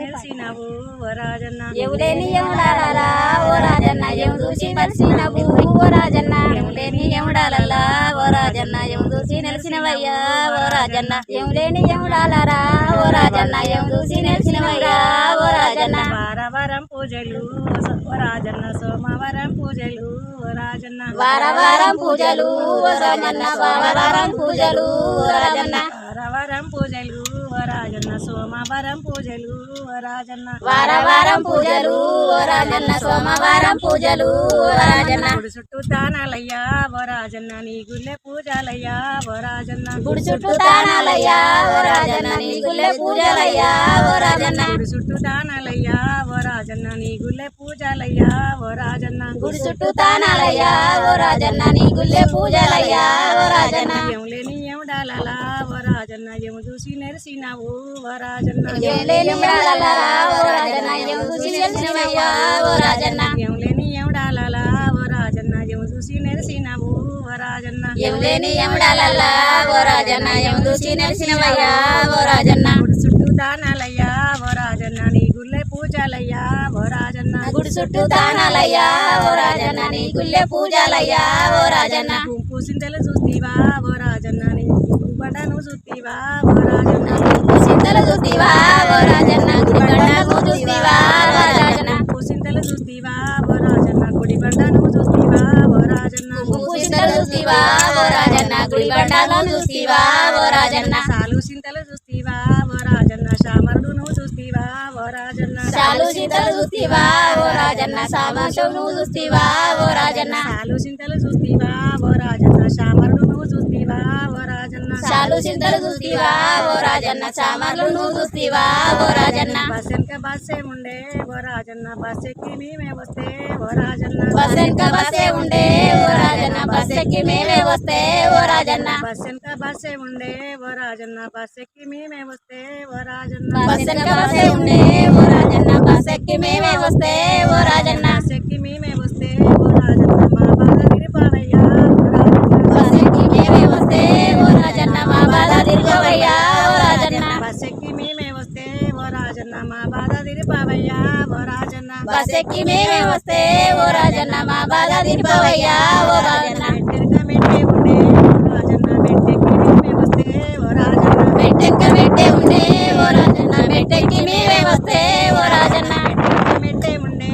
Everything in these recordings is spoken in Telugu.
నిలిచినవు ఓ రాజన్న. ఎవలేని ఎముడాలలా ఓ రాజన్న ఎము చూసి నలిసినవు ఓ రాజన్న. ఎములేని ఎముడాలలా ఓ రాజన్న ఎము చూసి నిలిచినవయ్యా ఓ రాజన్న. ఎములేని ఎముడాలరా ఓ రాజన్న ఎము చూసి నిలిచినవయ్యా ఓ రాజన్న. వారవారం పూజలు రాజన్న సోమవారం పూజలు రాజన్న వారవారం పూజలు రాజన్న వారవారం పూజలు రాజన్న వారవారం పూజలు రాజన్న సోమవారం పూజలు రాజన్న వారవారం పూజలు రాజన్న సోమవారం పూజలు రాజన్న గుడి చుట్టూ దానాలయ్యా ఓ రాజన్న నీ గుళ్ళే పూజలయ్యా ఓ రాజన్న గుడి చుట్టూ తానాలయ్యా ఓ రాజన్న నీ గుళ్ళే పూజలయ్యా ఓ రాజన్న గుడి చుట్టూ దానాలయ్యా ఓ రాజన్న నీ గుళ్ళే పూజలయ్యా ఓ రాజన్న గుడి చుట్టూ తానాలయ్యా ఓ రాజన్న నీ గుళ్ళే పూజలయ్యా ఓ రాజన్న ఏం లేని ఏమిడాలలా ఓ రాజన్న ఏమి చూసి నెరిసినావు ఓ రాజన్న ఏం లేని ఎముడాలలా ఓ రాజన్న ఏం చూసి నిలిచినవయ్యా ఓ రాజన్న ఏం లేని ఏమిడాలలా ఓ రాజన్న ఏమి చూసి నెరిసినావు ఓ రాజన్న ఏం లేని ఎముడాలలా ఓ రాజన్న ఏం చూసి నిలిచినవయ్యా ఓ రాజన్న చుట్టూ దానాలయ్యా ఓ రాజన్న నీ గుళ్ళే పూజలయ్యా ఓ రాజన్న. గుడి చుట్టూ తానాలయ్యా ఓ రాజన్న నీ గుళ్ళే పూజలయ్యా ఓ రాజన్న. గుంపు సింతలు చూస్తీవా ఓ రాజన్న నీ బండను చూస్తీవా ఓ రాజన్న. సింతలు చూస్తీవా ఓ రాజన్న గుడి గంటకు చూస్తీవా ఓ రాజన్న. గుంపు సింతలు చూస్తీవా ఓ రాజన్న చూస్తీవా ఓ రాజన్న. గుంపు సింతలు చూస్తీవా ఓ రాజన్న గుడి గంటలను చూస్తీవా ఓ రాజన్న. సాలు సింతలు చూస్తీవా ఓ రాజన్న శామరుడును చూస్తీవా ఓ రాజన్న చాలు సింతలు చూస్తీవా ఓ రాజన్న సామాసం నువ్వు చూస్తీవా ఓ రాజన్న సాలు సింతలు చూస్తీవా ఓ రాజన్న శామరుడును చూస్తీవా ఓ చాలు సింతలు చూస్తీవా? ఓ రాజన్న సామాన్లు నువ్వు చూస్తీవా? ఓ రాజన్న. బస్సెనక బస్సే ఉండే ఓ రాజన్న బస్ ఎక్కి మేమే వస్తే ఓ రాజన్న. బస్ వెనక బస్సే ఉండే ఓ రాజన్న బస్ ఎక్కి మేమే వస్తే ఓ రాజన్న. బస్సెనక బస్సే ఉండే ఓ రాజన్న బస్ ఎక్కి మేమే వస్తే ఓ రాజన్న. బస్ వెనక బస్సే ఉండే ఓ రాజన్న బస్ ఎక్కి మేమే వస్తే ఓ రాజన్న బస్ ఎక్కి మేమే వస్తే ఓ రాజన్న మా బాధ తిరిపావయ్యా ఓ రాజన్న బస్ ఎక్కి మేమే వస్తే ఓ రాజన్న మా బాధ తిరుగవయ్యా ఓ రాజన్న బస్ ఎక్కి మేమే వస్తే ఓ రాజన్న మా బాధ తిరిపావయ్యా ఓ రాజన్న. బస్ ఎక్కి మేమే వస్తే ఓ రాజన్న మా బాధ తిరుపవయ్యా ఓ రాజన్న. మెట్టెనక మెట్టే ఉండే రాజన్న మెట్టెక్కి మేమే వస్తే ఓ రాజన్న. మెట్టెక్క మెట్టే ఉండే ఓ రాజన్న మెట్టెక్కి మేమే వస్తే ఓ రాజన్న. మెట్టే ఉండే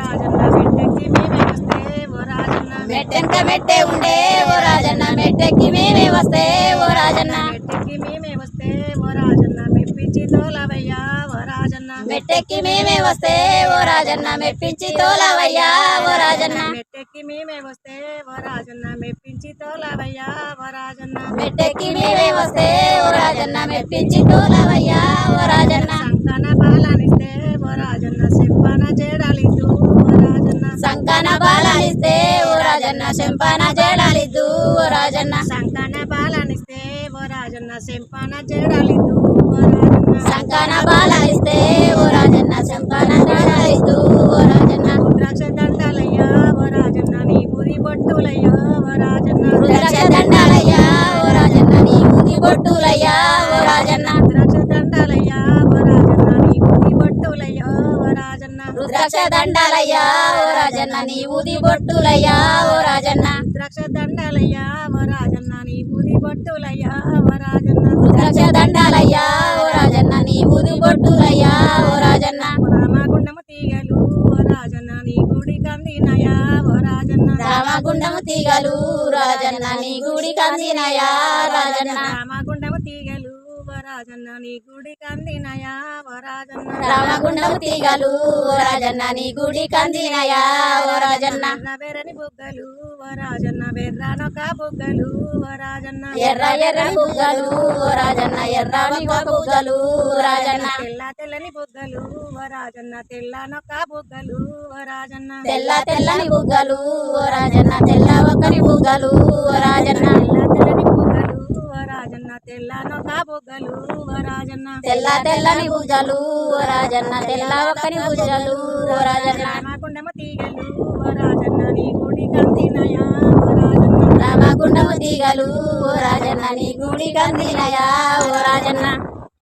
రాజన్న మెట్టెక్కి మేమే వస్తే ఓ రాజన్న. మెట్టెక్క మెట్టే ఉండే ఓ రాజన్న మెట్టెక్కి మేమే వస్తే ఓ రాజన్న. మెట్టెక్కి మేమే వస్తే ఓ రాజన్న మెప్పించి తోలవయ్యా ఓ రాజన్న మెట్టెక్కి మేమే వస్తే ఓ రాజన్న మెప్పించి తోలవయ్యా ఓ రాజన్న. మెట్టెక్కి మేమే వస్తే ఓ రాజన్న మెప్పించి తోలవయ్యా ఓ రాజన్న. మెట్టెక్కి మేమే వస్తే ఓ రాజన్న మెప్పించి తోలవయ్యా ఓ రాజన్న. సంకన బాలానిస్తే ఓ రాజన్న చెప్పన జేడాలిద్దు ఓ రాజన్న. సంకన బాలానిస్తే ఓ రాజన్న శంపన జడాలిద్దు ఓ రాజన్న. సంకన బాలానిస్తే ఓ రాజన్న చెంపన జేడాలిద్దు ఓ రాజన్న. సంకన బాలానిస్తే ఓ రాజన్న శంపన జడాలిద్దు ఓ రాజన్న. రుద్రాక్ష దండాలయ్యా ఓ రాజన్న నీ బురి బొట్టులయ్యా ఓ రాజన్న. రుద్రాక్ష దండాలయ్యా ఓ రాజన్న నీ ముది బొట్టులయ్యా ఓ రాజన్న. రుద్రాక్ష దండాలయ్యా ఓ రాజన్న నీ బురి బొట్టులయ్యా ఓ రాజన్న. రుద్రాక్ష దండాలయ్యా ఓ రాజన్న నీ ఊది బొట్టులయ్యా ఓ రాజన్న. రుద్రాక్ష దండాలయ్యా ఓ రాజన్న నీ బురి బొట్టులయ్యా ఓ రాజన్న. రుద్రాక్ష దండాలయ్యా రాజన్న ఓ రామగుండము తీగలు ఓ రాజన్న నీ గుడి కందినయా ఓ రాజన్న. రామగుండము తీగలు రాజన్న నీ గుడి కందినయా రాజన్న. రామగుండము తీగలు రాజన్న నీ గుడి కందినయా? ఓ రాజన్న రామగుండము తీగలు ఓ రాజన్న నీ గుడి కందినయా? ఓ రాజన్న బుగ్గలు ఓ రాజన్న బుగ్గలు ఓ రాజన్న ఎర్ర ఎర్రని బుగ్గలు ఓ రాజన్న ఎర్రని బుగ్గలు రాజన్న తెల్ల తెల్లని బుగ్గలు ఓ రాజన్న తెల్లనొక బుగ్గలు ఓ రాజన్న తెల్ల తెల్లని బుగ్గలు ఓ రాజన్న తెల్ల ఒక్కని బుగ్గలు ఓ రాజన్న తెల్లని రాజన్న. తెల్ల తెల్లని ఓ రాజన్న. తెల్ల ఒక్కని రాజన్న. రామగుండము తీగలు ఓ రాజన్న. నీ గుడి కందినయా ఓ రాజన్న. రామగుండము తీగలు ఓ రాజన్న. నీ గుడి కందినయా ఓ రాజన్న.